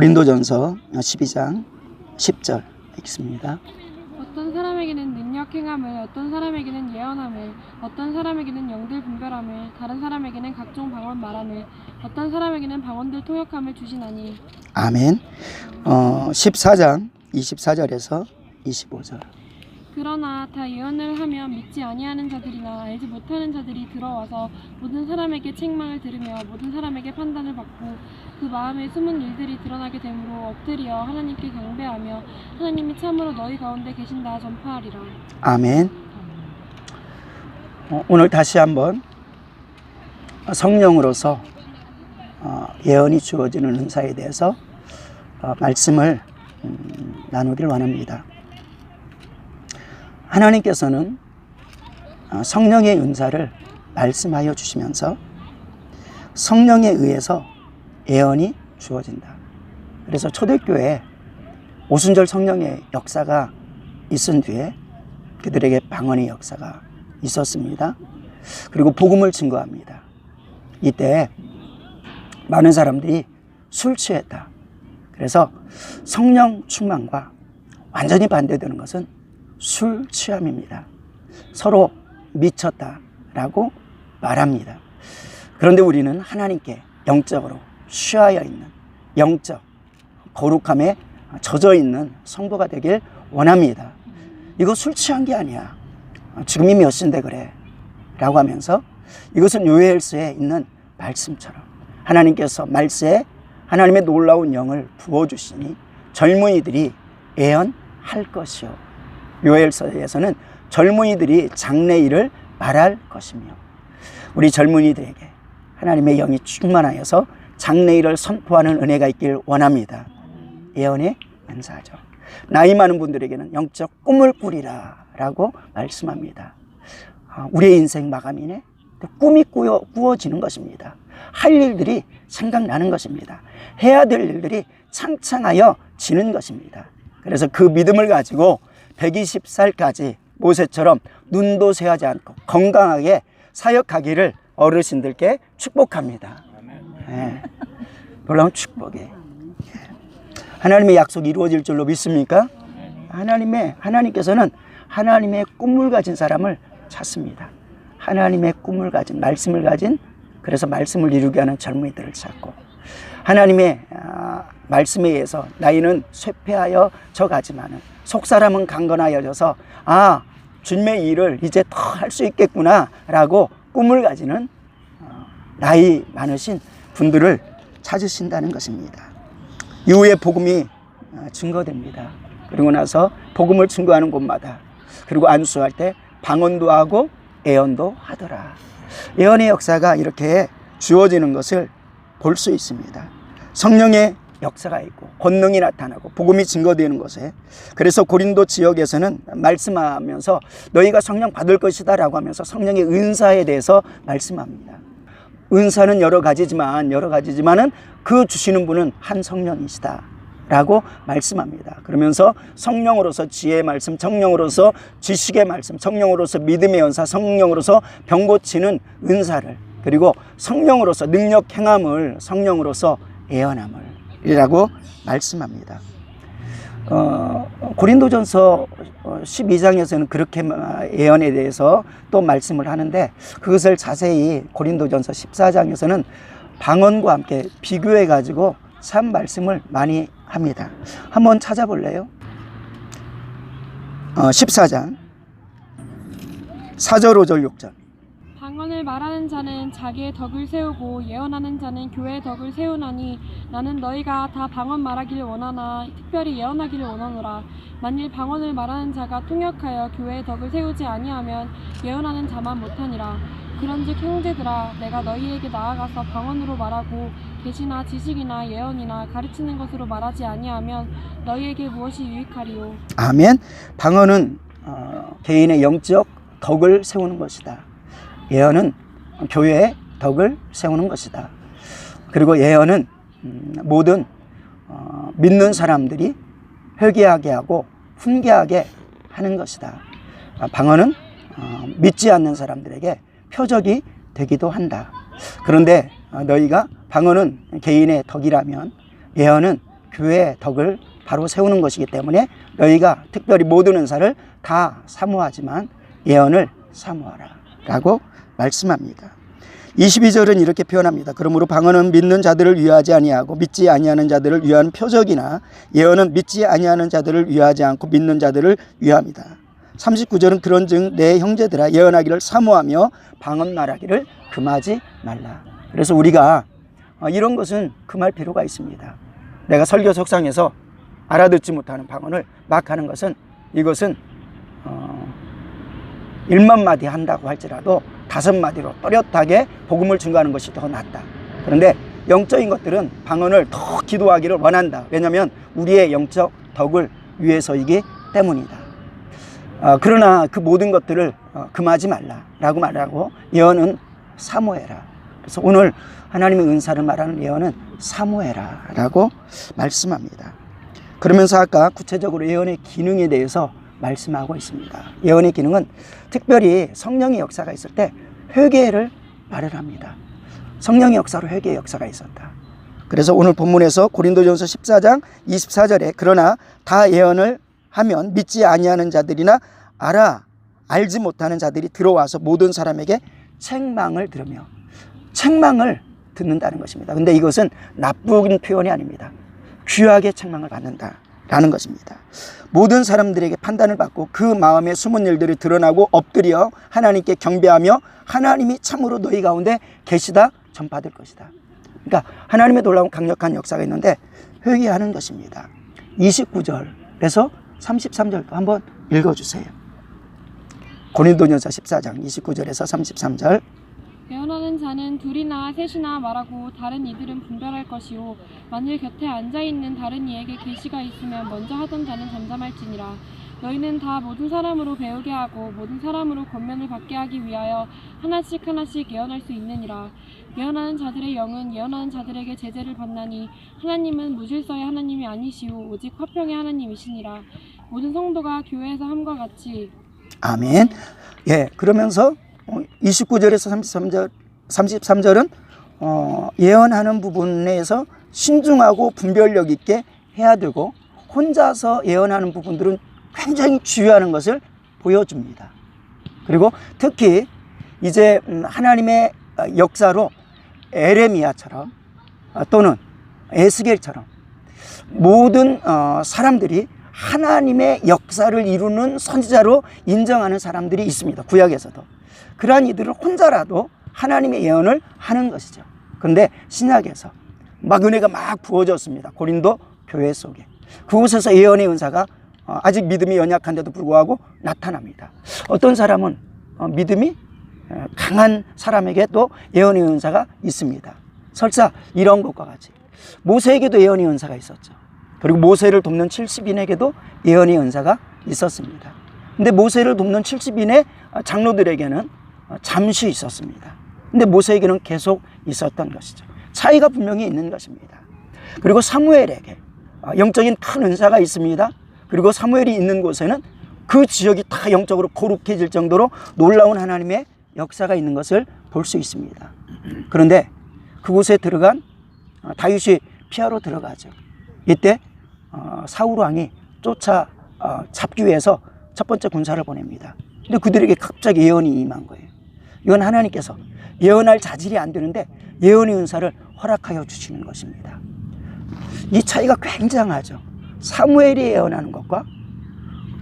고린도전서 12장 10절 읽습니다. 어떤 사람에게는 능력 행함을, 어떤 사람에게는 예언함을, 어떤 사람에게는 영들 분별함을, 다른 사람에게는 각종 방언 말함을, 어떤 사람에게는 방언들 통역함을 주시나니 아멘. 어, 14장 24절에서 25절. 그러나 다 예언을 하면 믿지 아니하는 자들이나 알지 못하는 자들이 들어와서 모든 사람에게 책망을 들으며 모든 사람에게 판단을 받고 그 마음에 숨은 일들이 드러나게 되므로 엎드려 하나님께 경배하며 하나님이 참으로 너희 가운데 계신다 전파하리라. 아멘. 어, 오늘 다시 한번 성령으로서 어, 예언이 주어지는 은사에 대해서 어, 말씀을 음, 나누길 원합니다. 하나님께서는 어, 성령의 은사를 말씀하여 주시면서 성령에 의해서 예언이 주어진다. 그래서 초대교회에 오순절 성령의 역사가 있은 뒤에 그들에게 방언의 역사가 있었습니다. 그리고 복음을 증거합니다. 이때 많은 사람들이 술 취했다. 그래서 성령 충만과 완전히 반대되는 것은 술 취함입니다. 서로 미쳤다라고 말합니다. 그런데 우리는 하나님께 영적으로 취하여 있는 영적 거룩함에 젖어 있는 성도가 되길 원합니다. 이거 술 취한 게 아니야. 지금이 몇 시인데 그래. 라고 하면서 이것은 요엘서에 있는 말씀처럼 하나님께서 말세에 하나님의 놀라운 영을 부어주시니 젊은이들이 예언할 것이요. 요엘서에서는 젊은이들이 장래 일을 말할 것이며 우리 젊은이들에게 하나님의 영이 충만하여서 장래 일을 선포하는 은혜가 있길 원합니다. 예언의 은사죠. 나이 많은 분들에게는 영적 꿈을 꾸리라 라고 말씀합니다. 아, 우리의 인생 마감이네. 꿈이 꾸어, 꾸어지는 것입니다. 할 일들이 생각나는 것입니다. 해야 될 일들이 창창하여 지는 것입니다. 그래서 그 믿음을 가지고 120살까지 모세처럼 눈도 새하지 않고 건강하게 사역하기를 어르신들께 축복합니다. 예. 놀라운 축복이. 하나님의 약속이 이루어질 줄로 믿습니까? 하나님의 하나님께서는 하나님의 꿈을 가진 사람을 찾습니다. 하나님의 꿈을 가진 말씀을 가진 그래서 말씀을 이루게 하는 젊은이들을 찾고 하나님의 아, 말씀에 의해서 나이는 쇠폐하여 져가지만은 속 사람은 강건하여져서 아 주님의 일을 이제 더 할 수 있겠구나라고 꿈을 가지는 어, 나이 많으신 분들을 찾으신다는 것입니다. 이후에 복음이 어, 증거됩니다. 그리고 나서 복음을 증거하는 곳마다 그리고 안수할 때 방언도 하고 예언도 하더라. 예언의 역사가 이렇게 주어지는 것을 볼 수 있습니다. 성령의 역사가 있고 권능이 나타나고 복음이 증거되는 것에 그래서 고린도 지역에서는 말씀하면서 너희가 성령 받을 것이다라고 하면서 성령의 은사에 대해서 말씀합니다. 은사는 여러 가지지만 여러 가지지만은 그 주시는 분은 한 성령이시다. 라고 말씀합니다. 그러면서 성령으로서 지혜의 말씀, 성령으로서 지식의 말씀, 성령으로서 믿음의 연사, 성령으로서 병 고치는 은사를 그리고 성령으로서 능력 행함을 성령으로서 예언함을 이라고 말씀합니다. 어, 고린도전서 12장에서는 그렇게 예언에 대해서 또 말씀을 하는데 그것을 자세히 고린도전서 14장에서는 방언과 함께 비교해 가지고 참 말씀을 많이 합니다. 한번 찾아볼래요? 어, 14장 4절 5절 6절 방언을 말하는 자는 자기의 덕을 세우고 예언하는 자는 교회의 덕을 세우나니 나는 너희가 다 방언 말하기를 원하나 특별히 예언하기를 원하노라 만일 방언을 말하는 자가 통역하여 교회의 덕을 세우지 아니하면 예언하는 자만 못하니라 그런즉 형제들아 내가 너희에게 나아가서 방언으로 말하고 계시나 지식이나 예언이나 가르치는 것으로 말하지 아니하면 너희에게 무엇이 유익하리요 아멘. 방언은 어, 개인의 영적 덕을 세우는 것이다. 예언은 교회의 덕을 세우는 것이다. 그리고 예언은 음, 모든 어, 믿는 사람들이 회개하게 하고 훈계하게 하는 것이다. 아, 방언은 어, 믿지 않는 사람들에게 표적이 되기도 한다. 그런데 어, 너희가 방언은 개인의 덕이라면 예언은 교회의 덕을 바로 세우는 것이기 때문에 너희가 특별히 모든 은사를 다 사모하지만 예언을 사모하라 라고 말씀합니다. 22절은 이렇게 표현합니다. 그러므로 방언은 믿는 자들을 위하지 아니하고 믿지 아니하는 자들을 위한 표적이나 예언은 믿지 아니하는 자들을 위하지 않고 믿는 자들을 위함이다. 39절은 그런즉 내 형제들아 예언하기를 사모하며 방언 말하기를 금하지 말라. 그래서 우리가 어, 이런 것은 금할 필요가 있습니다. 내가 설교 석상에서 알아듣지 못하는 방언을 막 하는 것은 이것은 어, 1만 마디 한다고 할지라도 다섯 마디로 또렷하게 복음을 증거하는 것이 더 낫다. 그런데 영적인 것들은 방언을 더 기도하기를 원한다. 왜냐하면 우리의 영적 덕을 위해서이기 때문이다. 어, 그러나 그 모든 것들을 어, 금하지 말라라고 말하고 예언은 사모해라. 그래서 오늘 하나님의 은사를 말하는 예언은 사모해라라고 말씀합니다. 그러면서 아까 구체적으로 예언의 기능에 대해서 말씀하고 있습니다. 예언의 기능은 특별히 성령의 역사가 있을 때 회개를 마련합니다. 성령의 역사로 회개의 역사가 있었다. 그래서 오늘 본문에서 고린도전서 14장 24절에 그러나 다 예언을 하면 믿지 아니하는 자들이나 알아 알지 못하는 자들이 들어와서 모든 사람에게 책망을 들으며 책망을 듣는다는 것입니다. 근데 이것은 나쁜 표현이 아닙니다. 귀하게 책망을 받는다 라는 것입니다. 모든 사람들에게 판단을 받고 그 마음의 숨은 일들이 드러나고 엎드려 하나님께 경배하며 하나님이 참으로 너희 가운데 계시다 전파될 것이다. 그러니까 하나님의 놀라운 강력한 역사가 있는데 회개하는 것입니다. 29절에서 33절도 한번 읽어주세요. 고린도전서 14장 29절에서 33절 예언하는 자는 둘이나 셋이나 말하고 다른 이들은 분별할 것이요. 만일 곁에 앉아 있는 다른 이에게 계시가 있으면 먼저 하던 자는 잠잠할지니라. 너희는 다 모든 사람으로 배우게 하고 모든 사람으로 권면을 받게 하기 위하여 하나씩 하나씩 예언할 수 있느니라. 예언하는 자들의 영은 예언하는 자들에게 제재를 받나니 하나님은 무질서의 하나님이 아니시오. 오직 화평의 하나님이시니라. 모든 성도가 교회에서 함과 같이. 아멘. 예, 그러면서 29절에서 33절, 33절은 어, 예언하는 부분에서 신중하고 분별력 있게 해야 되고 혼자서 예언하는 부분들은 굉장히 주의하는 것을 보여줍니다. 그리고 특히 이제 음, 하나님의 어, 역사로 에레미야처럼 어, 또는 에스겔처럼 모든 어, 사람들이 하나님의 역사를 이루는 선지자로 인정하는 사람들이 있습니다. 구약에서도. 그러한 이들을 혼자라도 하나님의 예언을 하는 것이죠. 그런데 신약에서 막 은혜가 막 부어졌습니다. 고린도 교회 속에. 그곳에서 예언의 은사가 어, 아직 믿음이 연약한데도 불구하고 나타납니다. 어떤 사람은 어, 믿음이 어, 강한 사람에게 또 예언의 은사가 있습니다. 설사 이런 것과 같이 모세에게도 예언의 은사가 있었죠. 그리고 모세를 돕는 70인에게도 예언의 은사가 있었습니다. 근데 모세를 돕는 70인의 장로들에게는 잠시 있었습니다. 근데 모세에게는 계속 있었던 것이죠. 차이가 분명히 있는 것입니다. 그리고 사무엘에게 영적인 큰 은사가 있습니다. 그리고 사무엘이 있는 곳에는 그 지역이 다 영적으로 거룩해질 정도로 놀라운 하나님의 역사가 있는 것을 볼 수 있습니다. 그런데 그곳에 들어간 다윗이 피하러 들어가죠. 이때 어, 사울 왕이 쫓아 어, 잡기 위해서 첫 번째 군사를 보냅니다. 근데 그들에게 갑자기 예언이 임한 거예요. 이건 하나님께서 예언할 자질이 안 되는데 예언의 은사를 허락하여 주시는 것입니다. 이 차이가 굉장하죠. 사무엘이 예언하는 것과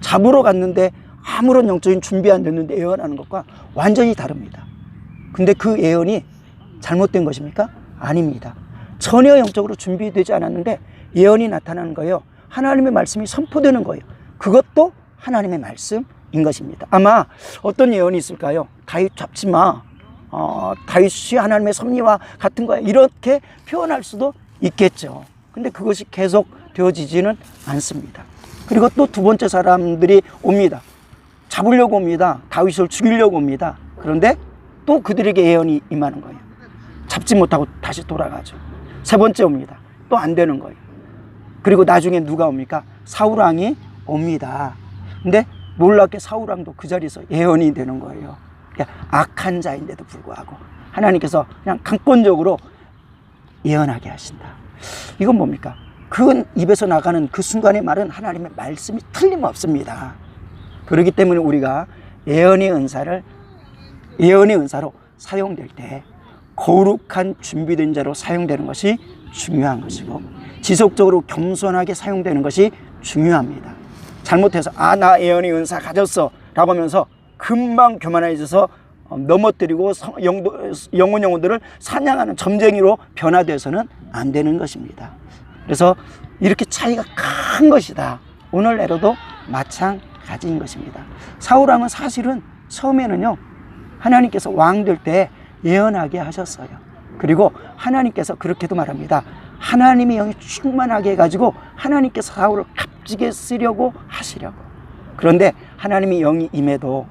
잡으러 갔는데 아무런 영적인 준비 안 됐는데 예언하는 것과 완전히 다릅니다. 근데 그 예언이 잘못된 것입니까? 아닙니다. 전혀 영적으로 준비되지 않았는데 예언이 나타나는 거예요. 하나님의 말씀이 선포되는 거예요. 그것도 하나님의 말씀 인 것입니다. 아마 어떤 예언이 있을까요? 다윗 잡지 마. 어, 다윗이 하나님의 섭리와 같은 거야. 이렇게 표현할 수도 있겠죠. 근데 그것이 계속 되어지지는 않습니다. 그리고 또 두 번째 사람들이 옵니다. 잡으려고 옵니다. 다윗을 죽이려고 옵니다. 그런데 또 그들에게 예언이 임하는 거예요. 잡지 못하고 다시 돌아가죠. 세 번째 옵니다. 또 안 되는 거예요. 그리고 나중에 누가 옵니까? 사울 왕이 옵니다. 근데 놀랍게 사울왕도 그 자리에서 예언이 되는 거예요. 그러니까 악한 자인데도 불구하고 하나님께서 그냥 강권적으로 예언하게 하신다. 이건 뭡니까? 그 입에서 나가는 그 순간의 말은 하나님의 말씀이 틀림없습니다. 그렇기 때문에 우리가 예언의 은사를 예언의 은사로 사용될 때 거룩한 준비된 자로 사용되는 것이 중요한 것이고 지속적으로 겸손하게 사용되는 것이 중요합니다. 잘못해서 아 나 예언의 은사 가졌어 라고 하면서 금방 교만해져서 어, 넘어뜨리고 성- 영도, 영혼 영혼들을 사냥하는 점쟁이로 변화돼서는 안 되는 것입니다. 그래서 이렇게 차이가 큰 것이다. 오늘내로도 마찬가지인 것입니다. 사울왕은 사실은 처음에는요 하나님께서 왕 될 때 예언하게 하셨어요. 그리고 하나님께서 그렇게도 말합니다. 하나님의 영이 충만하게 해가지고 하나님께서 사울을 값지게 쓰려고 하시려고. 그런데 하나님의 영이 임해도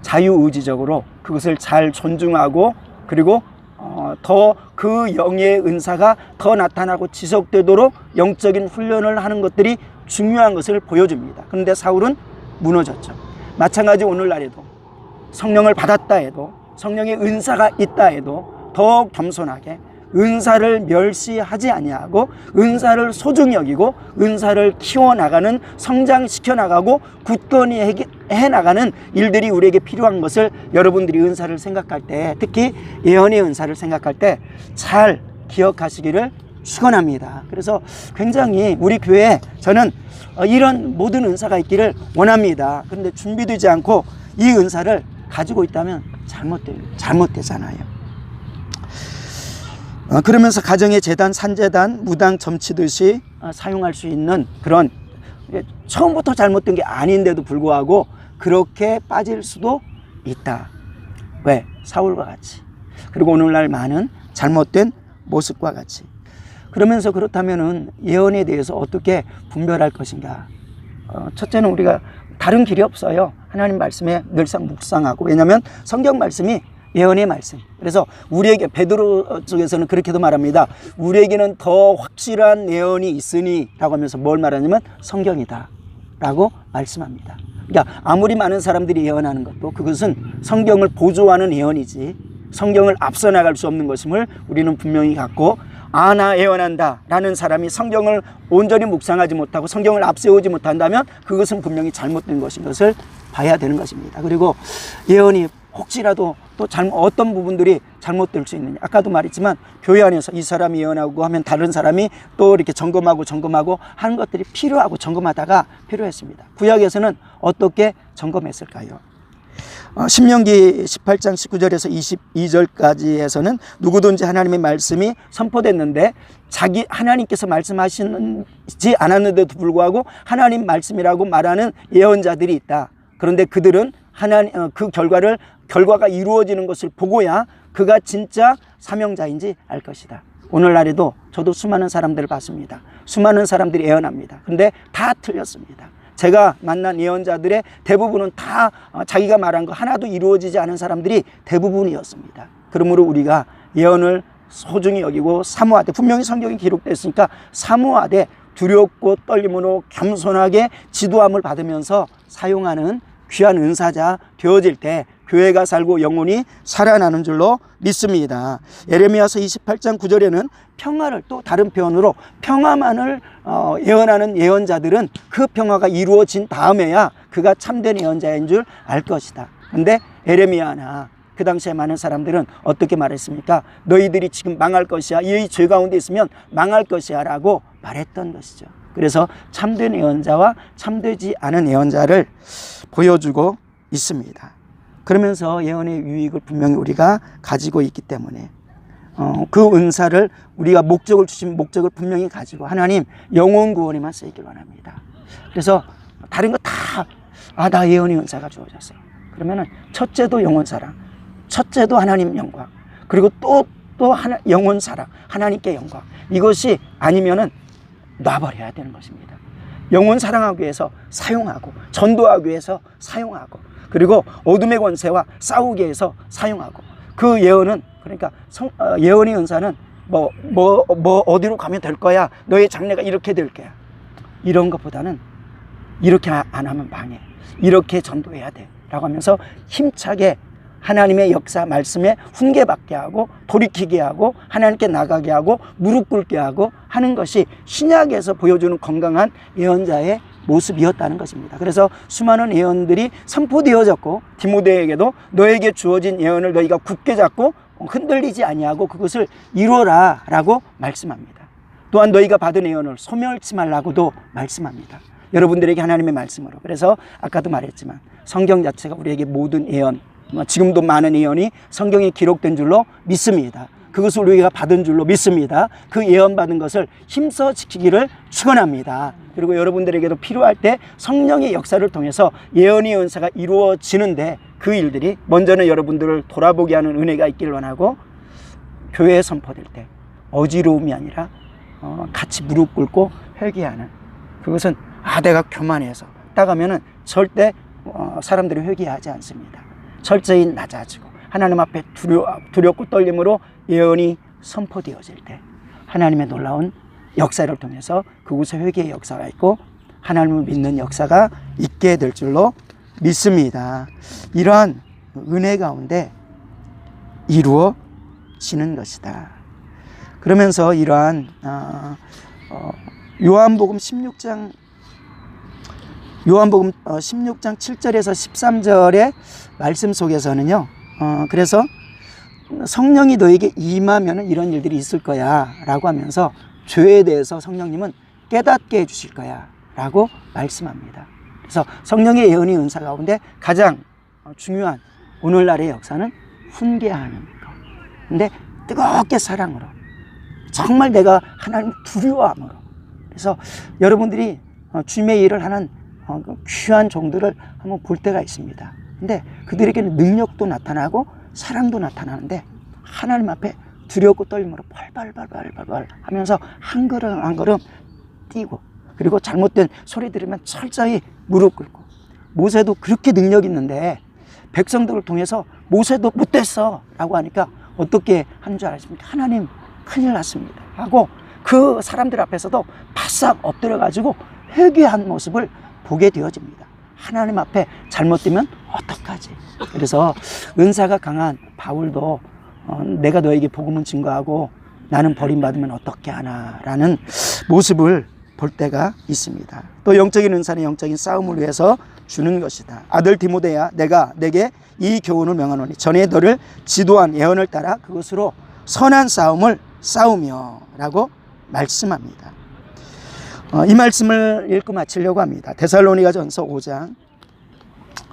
자유의지적으로 그것을 잘 존중하고 그리고 어, 더그 영의 은사가 더 나타나고 지속되도록 영적인 훈련을 하는 것들이 중요한 것을 보여줍니다. 그런데 사울은 무너졌죠. 마찬가지 오늘날에도 성령을 받았다 해도 성령의 은사가 있다 해도 더 겸손하게 은사를 멸시하지 아니하고 은사를 소중히 여기고 은사를 키워 나가는 성장시켜 나가고 굳건히 해- 해 나가는 일들이 우리에게 필요한 것을 여러분들이 은사를 생각할 때 특히 예언의 은사를 생각할 때 잘 기억하시기를 축원합니다. 그래서 굉장히 우리 교회에 저는 어, 이런 모든 은사가 있기를 원합니다. 그런데 준비되지 않고 이 은사를 가지고 있다면 잘못되, 잘못되잖아요. 어, 그러면서 가정의 재단, 산재단, 무당 점치듯이 어, 사용할 수 있는 그런 예, 처음부터 잘못된 게 아닌데도 불구하고 그렇게 빠질 수도 있다. 왜? 사울과 같이. 그리고 오늘날 많은 잘못된 모습과 같이. 그러면서 그렇다면은 예언에 대해서 어떻게 분별할 것인가? 어, 첫째는 우리가 다른 길이 없어요. 하나님 말씀에 늘상 묵상하고 왜냐하면 성경 말씀이 예언의 말씀. 그래서 우리에게 베드로 쪽에서는 그렇게도 말합니다. 우리에게는 더 확실한 예언이 있으니라고 하면서 뭘 말하냐면 성경이다라고 말씀합니다. 그러니까 아무리 많은 사람들이 예언하는 것도 그것은 성경을 보조하는 예언이지 성경을 앞서 나갈 수 없는 것임을 우리는 분명히 갖고 아나 예언한다 라는 사람이 성경을 온전히 묵상하지 못하고 성경을 앞세우지 못한다면 그것은 분명히 잘못된 것인 것을 봐야 되는 것입니다. 그리고 예언이 혹시라도 또 잘못 어떤 부분들이 잘못될 수 있느냐 아까도 말했지만 교회 안에서 이 사람이 예언하고 하면 다른 사람이 또 이렇게 점검하고 점검하고 하는 것들이 필요하고 점검하다가 필요했습니다. 구약에서는 어떻게 점검했을까요? 어, 신명기 18장 19절에서 22절까지 에서는 누구든지 하나님의 말씀이 선포됐는데 자기 하나님께서 말씀하시지 않았는데도 불구하고 하나님 말씀이라고 말하는 예언자들이 있다. 그런데 그들은 하나님 어, 그 결과를 결과가 이루어지는 것을 보고야 그가 진짜 사명자인지 알 것이다. 오늘날에도 저도 수많은 사람들을 봤습니다. 수많은 사람들이 예언합니다. 근데 다 틀렸습니다. 제가 만난 예언자들의 대부분은 다 어, 자기가 말한 거 하나도 이루어지지 않은 사람들이 대부분이었습니다. 그러므로 우리가 예언을 소중히 여기고 사모하되 분명히 성경이 기록됐으니까 사모하되 두렵고 떨림으로 겸손하게 지도함을 받으면서 사용하는 귀한 은사자 되어질 때 교회가 살고 영혼이 살아나는 줄로 믿습니다. 예레미야서 28장 9절에는 평화를 또 다른 표현으로 평화만을 어, 예언하는 예언자들은 그 평화가 이루어진 다음에야 그가 참된 예언자인 줄 알 것이다. 근데 예레미야나 그 당시에 많은 사람들은 어떻게 말했습니까? 너희들이 지금 망할 것이야. 이 죄 가운데 있으면 망할 것이야 라고 말했던 것이죠. 그래서 참된 예언자와 참되지 않은 예언자를 보여주고 있습니다. 그러면서 예언의 유익을 분명히 우리가 가지고 있기 때문에 어, 그 은사를 우리가 목적을 주신 목적을 분명히 가지고 하나님 영혼 구원에만 쓰이길 원합니다. 그래서 다른 거 다 아 나 예언의 은사가 주어졌어요. 그러면은 첫째도 영혼 사랑, 첫째도 하나님 영광, 그리고 또또 하나 영혼 사랑, 하나님께 영광. 이것이 아니면은 놔버려야 되는 것입니다. 영혼 사랑하기 위해서 사용하고 전도하기 위해서 사용하고 그리고 어둠의 권세와 싸우기 위해서 사용하고 그 예언은 그러니까 성, 어, 예언의 은사는 뭐 뭐 뭐 어디로 가면 될 거야. 너의 장래가 이렇게 될 거야. 이런 것보다는 이렇게 안 하면 망해. 이렇게 전도해야 돼 라고 하면서 힘차게 하나님의 역사 말씀에 훈계받게 하고 돌이키게 하고 하나님께 나가게 하고 무릎 꿇게 하고 하는 것이 신약에서 보여주는 건강한 예언자의 모습이었다는 것입니다. 그래서 수많은 예언들이 선포되어졌고 디모데에게도 너에게 주어진 예언을 너희가 굳게 잡고 흔들리지 아니하고 그것을 이루어라라고 말씀합니다. 또한 너희가 받은 예언을 소멸치 말라고도 말씀합니다. 여러분들에게 하나님의 말씀으로. 그래서 아까도 말했지만 성경 자체가 우리에게 모든 예언, 뭐 지금도 많은 예언이 성경에 기록된 줄로 믿습니다. 그것을 우리가 받은 줄로 믿습니다. 그 예언 받은 것을 힘써 지키기를 축원합니다. 그리고 여러분들에게도 필요할 때 성령의 역사를 통해서 예언의 은사가 이루어지는데 그 일들이 먼저는 여러분들을 돌아보게 하는 은혜가 있기를 원하고 교회에 선포될 때 어지러움이 아니라 어, 같이 무릎 꿇고 회개하는 그것은 아 내가 교만해서 따가면은 절대 어, 사람들이 회개하지 않습니다. 철저히 낮아지고 하나님 앞에 두려, 두렵고 떨림으로 예언이 선포되어질 때 하나님의 놀라운 역사를 통해서 그곳에 회개의 역사가 있고 하나님을 믿는 역사가 있게 될 줄로 믿습니다. 이러한 은혜 가운데 이루어지는 것이다. 그러면서 이러한 어, 어, 요한복음 16장 요한복음 어, 16장 7절에서 13절의 말씀 속에서는요. 어, 그래서 성령이 너에게 임하면 이런 일들이 있을 거야 라고 하면서 죄에 대해서 성령님은 깨닫게 해 주실 거야 라고 말씀합니다. 그래서 성령의 예언의 은사 가운데 가장 중요한 오늘날의 역사는 훈계하는 것. 근데 뜨겁게 사랑으로 정말 내가 하나님 두려워함으로 그래서 여러분들이 어, 주님의 일을 하는 어, 그 귀한 종들을 한번 볼 때가 있습니다. 근데 그들에게는 능력도 나타나고 사랑도 나타나는데 하나님 앞에 두렵고 떨림으로 벌벌벌벌벌 하면서 한 걸음 한 걸음 뛰고 그리고 잘못된 소리 들으면 철저히 무릎 꿇고 모세도 그렇게 능력 있는데 백성들을 통해서 모세도 못됐어 라고 하니까 어떻게 하는 줄 아십니까? 하나님 큰일 났습니다 하고 그 사람들 앞에서도 바싹 엎드려 가지고 회개한 모습을 보게 되어집니다. 하나님 앞에 잘못되면 어떡하지? 그래서 은사가 강한 바울도 어, 내가 너에게 복음을 증거하고 나는 버림받으면 어떻게 하나라는 모습을 볼 때가 있습니다. 또 영적인 은사는 영적인 싸움을 위해서 주는 것이다. 아들 디모데야 내가 내게 이 교훈을 명하노니 전에 너를 지도한 예언을 따라 그것으로 선한 싸움을 싸우며라고 말씀합니다. 어, 이 말씀을 읽고 마치려고 합니다. 데살로니가 전서 5장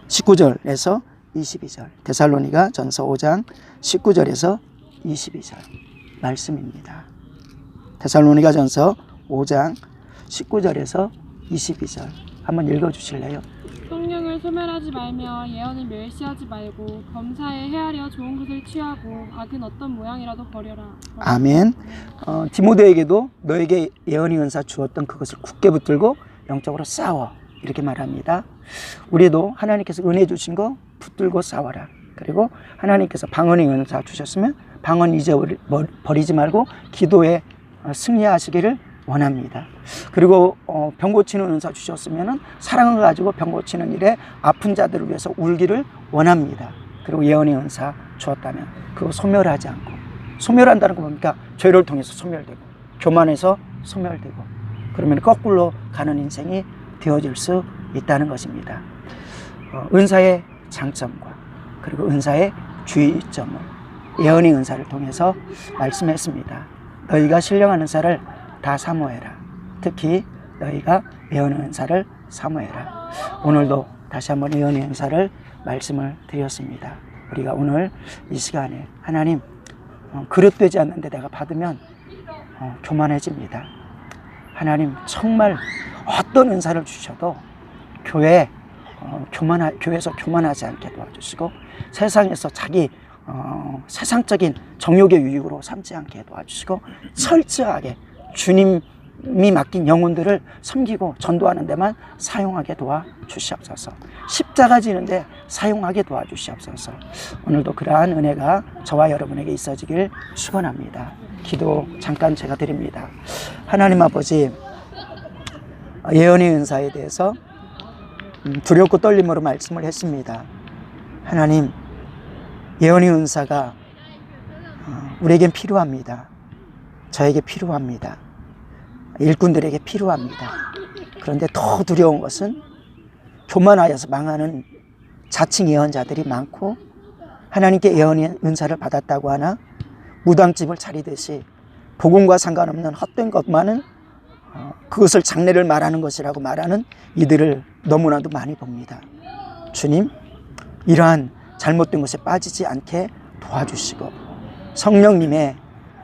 19절에서 22절. 데살로니가 전서 5장 19절에서 22절 말씀입니다. 데살로니가 전서 5장 19절에서 22절 한번 읽어 주실래요? 성령을 소멸하지 말며 예언을 멸시하지 말고 범사에 헤아려 좋은 것을 취하고 악은 어떤 모양이라도 버려라. 아멘. 어, 디모데에게도 너에게 예언의 은사 주었던 그것을 굳게 붙들고 영적으로 싸워 이렇게 말합니다. 우리도 하나님께서 은혜 주신 거 붙들고 싸워라. 그리고 하나님께서 방언의 은사 주셨으면 방언 잊어버리지 말고 기도에 어, 승리하시기를 원합니다. 그리고 어, 병 고치는 은사 주셨으면은 사랑을 가지고 병 고치는 일에 아픈 자들을 위해서 울기를 원합니다. 그리고 예언의 은사 주었다면 그거 소멸하지 않고 소멸한다는 거 뭡니까? 죄를 통해서 소멸되고 교만해서 소멸되고 그러면 거꾸로 가는 인생이 되어질 수 있다는 것입니다. 어, 은사의 장점과 그리고 은사의 주의점을 예언의 은사를 통해서 말씀했습니다. 너희가 신령한 은사를 다 사모해라. 특히 너희가 예언의 은사를 사모해라. 오늘도 다시 한번 예언의 은사를 말씀을 드렸습니다. 우리가 오늘 이 시간에 하나님 어, 그릇되지 않는데 내가 받으면 어, 교만해집니다. 하나님 정말 어떤 은사를 주셔도 교회 어, 교만하, 교회에서 교만하지 않게 도와주시고 세상에서 자기 어, 세상적인 정욕의 유익으로 삼지 않게 도와주시고 철저하게 주님이 맡긴 영혼들을 섬기고 전도하는 데만 사용하게 도와주시옵소서. 십자가 지는데 사용하게 도와주시옵소서. 오늘도 그러한 은혜가 저와 여러분에게 있어지길 축원합니다. 기도 잠깐 제가 드립니다. 하나님 아버지 예언의 은사에 대해서 음, 두렵고 떨림으로 말씀을 했습니다. 하나님 예언의 은사가 어, 우리에겐 필요합니다. 저에게 필요합니다. 일꾼들에게 필요합니다. 그런데 더 두려운 것은 교만하여서 망하는 자칭 예언자들이 많고 하나님께 예언의 은사를 받았다고 하나 무당집을 차리듯이 복음과 상관없는 헛된 것만은 어, 그것을 장래를 말하는 것이라고 말하는 이들을 너무나도 많이 봅니다. 주님, 이러한 잘못된 것에 빠지지 않게 도와주시고 성령님의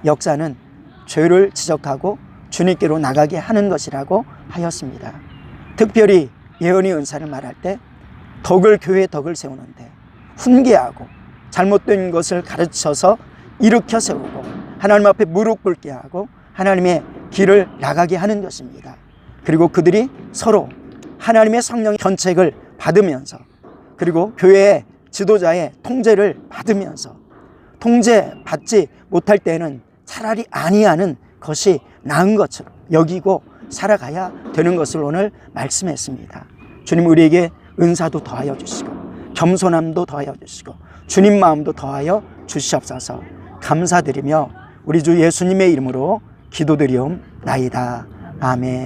역사는 죄를 지적하고 주님께로 나가게 하는 것이라고 하였습니다. 특별히 예언의 은사를 말할 때 덕을 교회의 덕을 세우는데 훈계하고 잘못된 것을 가르쳐서 일으켜 세우고 하나님 앞에 무릎 꿇게 하고 하나님의 길을 나가게 하는 것입니다. 그리고 그들이 서로 하나님의 성령의 견책을 받으면서 그리고 교회의 지도자의 통제를 받으면서 통제 받지 못할 때는 차라리 아니하는 것이 나은 것처럼 여기고 살아가야 되는 것을 오늘 말씀했습니다. 주님 우리에게 은사도 더하여 주시고 겸손함도 더하여 주시고 주님 마음도 더하여 주시옵소서 감사드리며 우리 주 예수님의 이름으로 기도드리옵나이다. 아멘.